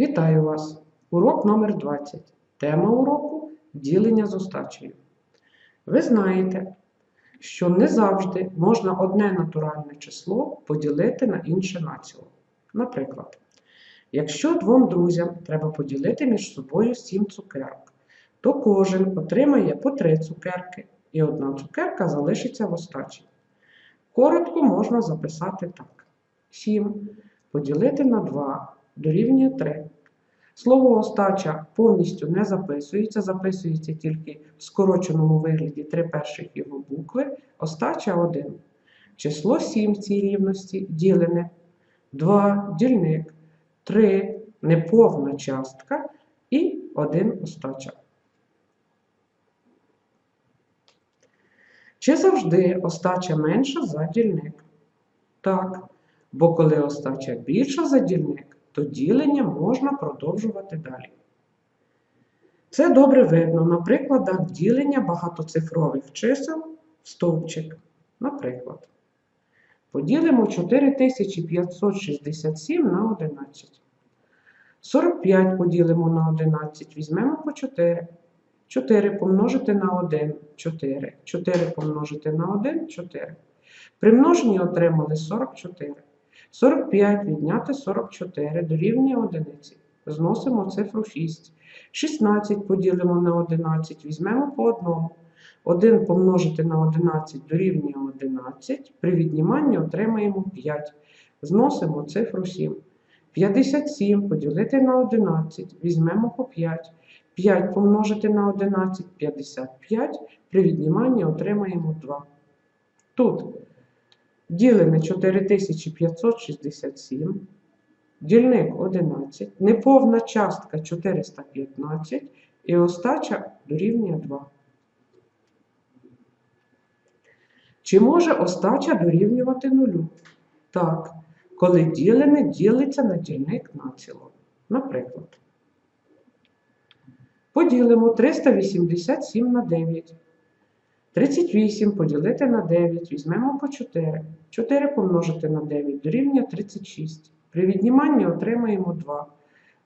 Вітаю вас! Урок номер 20. Тема уроку ділення з остачею. Ви знаєте, що не завжди можна одне натуральне число поділити на інше націло. Наприклад, якщо двом друзям треба поділити між собою 7 цукерок, то кожен отримає по 3 цукерки, і одна цукерка залишиться в остачі. Коротко можна записати так: 7 поділити на 2 дорівнює 3. Слово остача повністю не записується, записується тільки в скороченому вигляді три перших його букви, остача 1. Число 7 в цій рівності ділене, 2 дільник, 3 неповна частка і 1 остача. Чи завжди остача менша за дільник? Так, бо коли остача більша за дільник, то ділення можна продовжувати далі. Це добре видно на прикладах ділення багатоцифрових чисел в стовпчик. Наприклад, поділимо 4567 на 11. 45 поділимо на 11, візьмемо по 4. 4 помножити на 1 4. 4 помножити на 1 4. При множенні отримали 44. 45 відняти 44 дорівнює 1. Зносимо цифру 6. 16 поділимо на 11, візьмемо по одному. 1 помножити на 11 дорівнює 11. При відніманні отримаємо 5. Зносимо цифру 7. 57 поділити на 11, візьмемо по 5. 5 помножити на 11 55. При відніманні отримаємо 2. Тут ділене 4567, дільник 11, неповна частка 415 і остача дорівнює 2. Чи може остача дорівнювати нулю? Так, коли ділене ділиться на дільник націло. Наприклад, поділимо 387 на 9. 38 поділити на 9, візьмемо по 4. 4 помножити на 9 дорівнює 36. При відніманні отримаємо 2.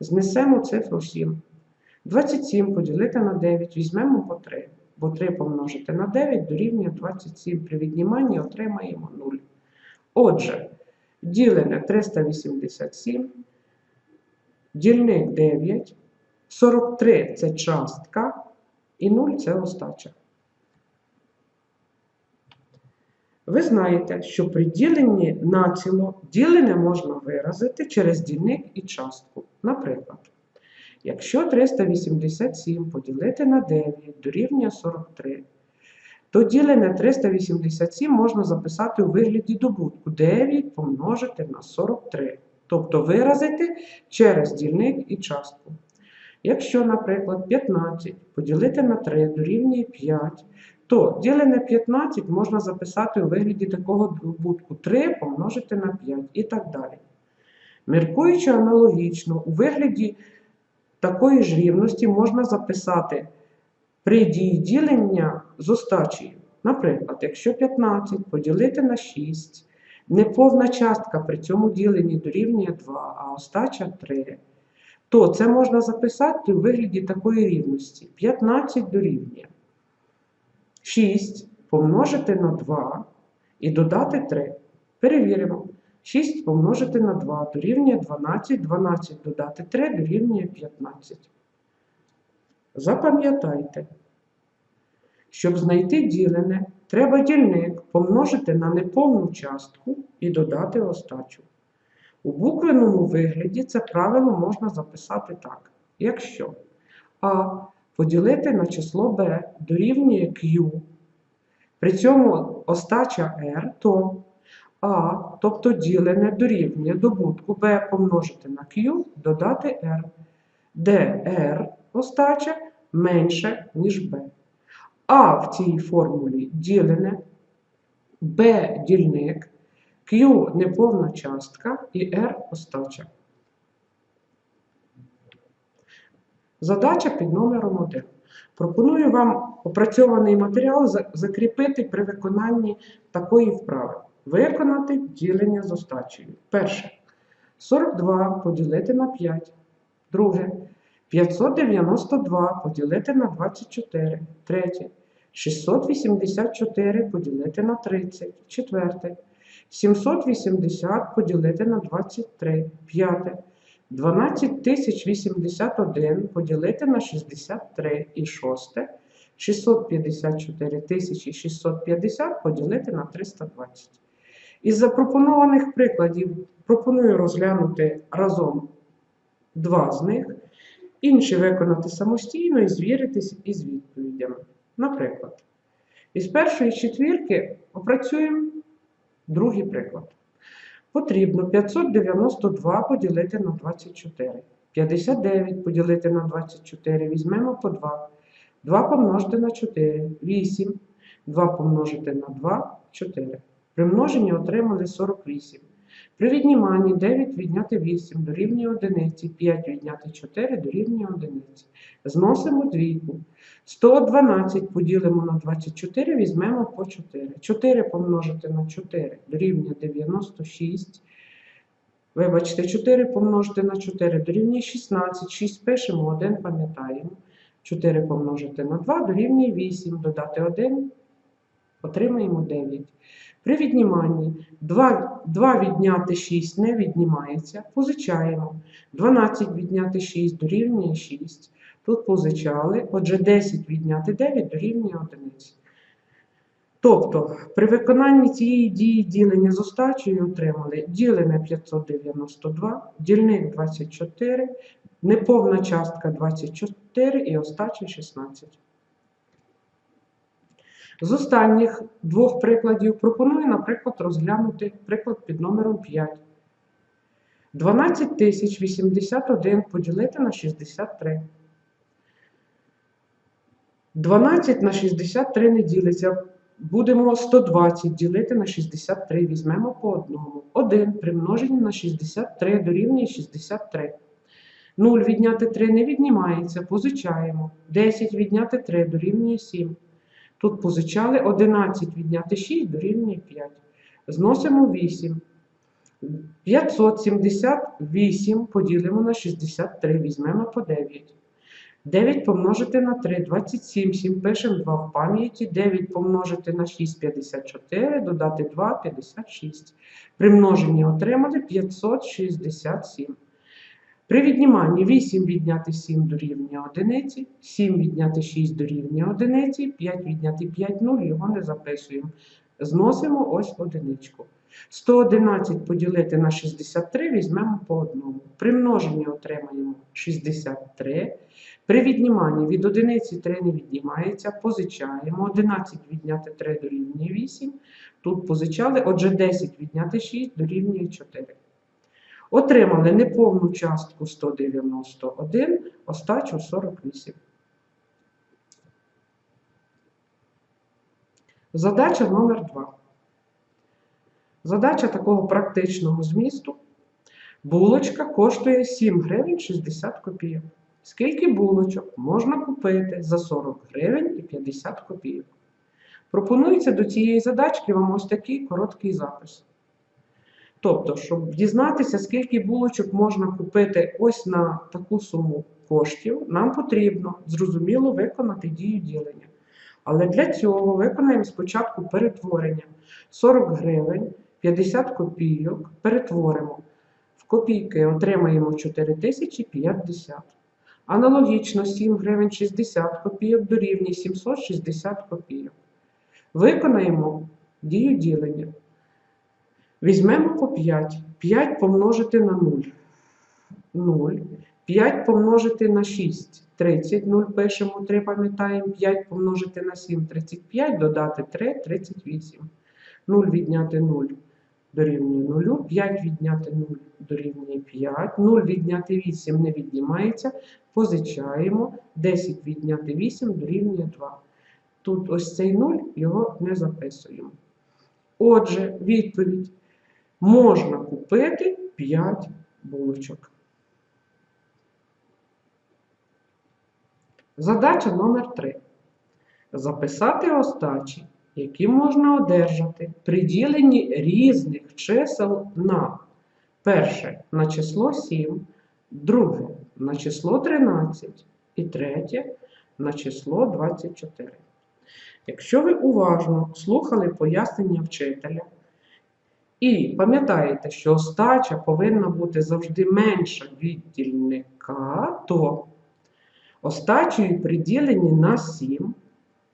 Знесемо цифру 7. 27 поділити на 9, візьмемо по 3. Бо 3 помножити на 9 дорівнює 27. При відніманні отримаємо 0. Отже, ділене 387, дільник 9, 43 це частка і 0 це остача. Ви знаєте, що при діленні націло ділене можна виразити через дільник і частку. Наприклад, якщо 387 поділити на 9 дорівнює 43, то ділене 387 можна записати у вигляді добутку 9 помножити на 43. Тобто виразити через дільник і частку. Якщо, наприклад, 15 поділити на 3 дорівнює 5, то ділене 15 можна записати у вигляді такого добутку 3 помножити на 5 і так далі. Міркуючи аналогічно, у вигляді такої ж рівності можна записати при дії ділення з остачею. Наприклад, якщо 15 поділити на 6, неповна частка при цьому діленні дорівнює 2, а остача 3, то це можна записати у вигляді такої рівності. 15 дорівнює 6 помножити на 2 і додати 3. Перевіримо. 6 помножити на 2 дорівнює 12, 12 додати 3 дорівнює 15. Запам'ятайте, щоб знайти ділене, треба дільник помножити на неповну частку і додати остачу. У буквеному вигляді це правило можна записати так. Якщо А поділити на число b дорівнює Q, при цьому остача R, то А, тобто ділене дорівнює добутку b помножити на Q, додати R, де R остача менше, ніж b. А в цій формулі ділене, b дільник, Q неповна частка і R остача. Задача під номером 1. Пропоную вам опрацьований матеріал закріпити при виконанні такої вправи. Виконати ділення з остачею. Перше. 42 поділити на 5 Друге. 592 поділити на 24. Третє. 684 поділити на 30. Четверте. 780 поділити на 23. П'яте. 12081 поділити на 63. І шосте. 654 650 поділити на 320. Із запропонованих прикладів пропоную розглянути разом два з них, інші виконати самостійно і звіритись із відповідями. Наприклад, із першої четвірки опрацюємо другий приклад. Потрібно 592 поділити на 24. 59 поділити на 24. Візьмемо по 2. 2 помножити на 4. 8. 2 помножити на 2 4. При множенні отримали 48. При відніманні 9 відняти 8 дорівнює 1, 5 відняти 4 дорівнює 1. Зносимо двійку. 112 поділимо на 24, візьмемо по 4. 4 помножити на 4 дорівнює 96. Вибачте, 4 помножити на 4 дорівнює 16. 6 пишемо, 1 пам'ятаємо. 4 помножити на 2 дорівнює 8. Додати 1, отримаємо 9. При відніманні 2, 2 відняти 6 не віднімається, позичаємо. 12 відняти 6 дорівнює 6. Тут позичали, отже 10 відняти 9 дорівнює 1. Тобто, при виконанні цієї дії ділення з остачею отримали ділене 592, дільник 24, неповна частка 24 і остача 16. З останніх двох прикладів пропоную, наприклад, розглянути приклад під номером 5. 12081 поділити на 63. 12 на 63 не ділиться. Будемо 120 ділити на 63. Візьмемо по одному. 1 при множенні на 63 дорівнює 63. 0 відняти 3 не віднімається, позичаємо. 10 відняти 3 дорівнює 7. Тут позичали 11 відняти 6 дорівнює 5. Зносимо 8. 578 поділимо на 63, візьмемо по 9. 9 помножити на 3, 27, 7 пишемо 2 в пам'яті, 9 помножити на 6, 54, додати 2, 56. При множенні отримали 567. При відніманні 8 відняти 7 дорівнює 1, 7 відняти 6 дорівнює 1, 5 відняти 5, 0, його не записуємо. Зносимо ось одиничку. 111 поділити на 63 візьмемо по одному. При множенні отримаємо 63. При відніманні від одиниці 3 не віднімається, позичаємо. 11 відняти 3 дорівнює 8. Тут позичали, отже 10 відняти 6 дорівнює 4. Отримали неповну частку 191, остачу 48. Задача номер 2. Задача такого практичного змісту. Булочка коштує 7 гривень 60 копійок. Скільки булочок можна купити за 40 гривень і 50 копійок? Пропонується до цієї задачки вам ось такий короткий запис. Тобто, щоб дізнатися, скільки булочок можна купити ось на таку суму коштів, нам потрібно зрозуміло виконати дію ділення. Але для цього виконаємо спочатку перетворення 40 гривень, 50 копійок, перетворимо в копійки, отримаємо 4050. Аналогічно 7 гривень 60 копійок дорівнює 760 копійок. Виконаємо дію ділення. Візьмемо по 5. 5 помножити на 0. 0. 5 помножити на 6. 30. 0 пишемо 3, пам'ятаємо. 5 помножити на 7, 35, додати 3, 38. 0 відняти 0 дорівнює 0. 5 відняти 0 дорівнює 5. 0 відняти 8 не віднімається. Позичаємо. 10 відняти 8 дорівнює 2. Тут ось цей 0, його не записуємо. Отже, відповідь. Можна купити 5 булочок. Задача номер 3. Записати остачі, які можна одержати при діленні різних чисел на перше на число 7, друге на число 13 і третє на число 24. Якщо ви уважно слухали пояснення вчителя і пам'ятаєте, що остача повинна бути завжди менша від дільника, то остачею приділені на 7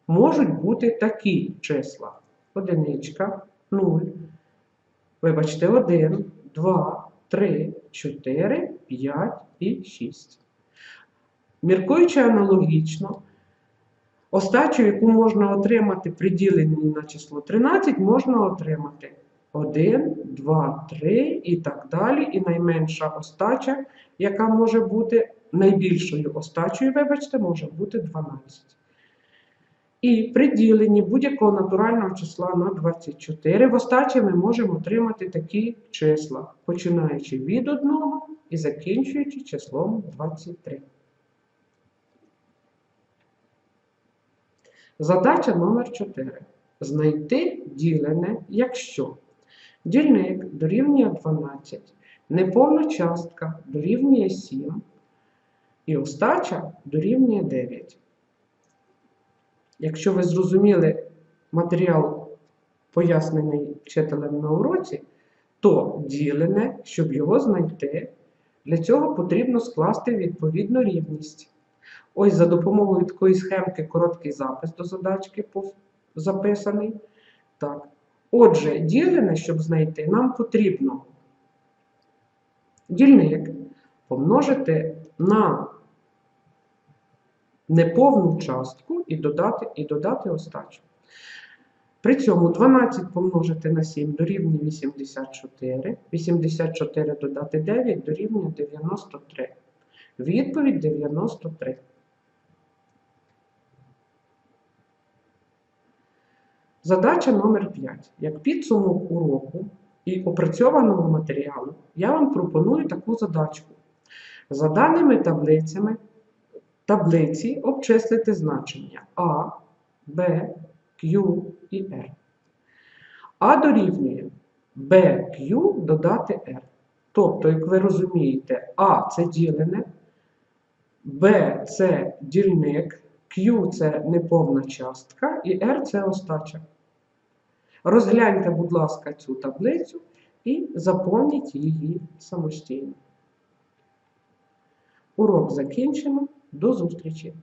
можуть бути такі числа. Одиничка, 0, вибачте, 1, 2, 3, 4, 5 і 6. Міркуючи аналогічно, остачу, яку можна отримати при діленні на число 13, можна отримати 1, 2, 3 і так далі. І найменша остача, яка може бути найбільшою остачею, вибачте, може бути 12. І при діленні будь-якого натурального числа на 24 в остачі ми можемо отримати такі числа, починаючи від 1 і закінчуючи числом 23. Задача номер 4. Знайти ділене, якщо дільник дорівнює 12, неповна частка дорівнює 7 і остача дорівнює 9. Якщо ви зрозуміли матеріал, пояснений вчителем на уроці, то ділене, щоб його знайти, для цього потрібно скласти відповідну рівність. Ось за допомогою такої схемки короткий запис до задачки записаний. Так. Отже, ділене, щоб знайти, нам потрібно дільник помножити на неповну частку і додати, і додати остачу. При цьому 12 помножити на 7 дорівнює 84, 84 додати 9 дорівнює 93. Відповідь 93. Задача номер 5. Як підсумок уроку і опрацьованого матеріалу, я вам пропоную таку задачку. За даними таблицями, таблиці обчислити значення А, Б, Q і R. А дорівнює BQ додати R. Тобто, як ви розумієте, А це ділене, Б це дільник, Q це неповна частка і R це остача. Розгляньте, будь ласка, цю таблицю і заповніть її самостійно. Урок закінчено. До зустрічі!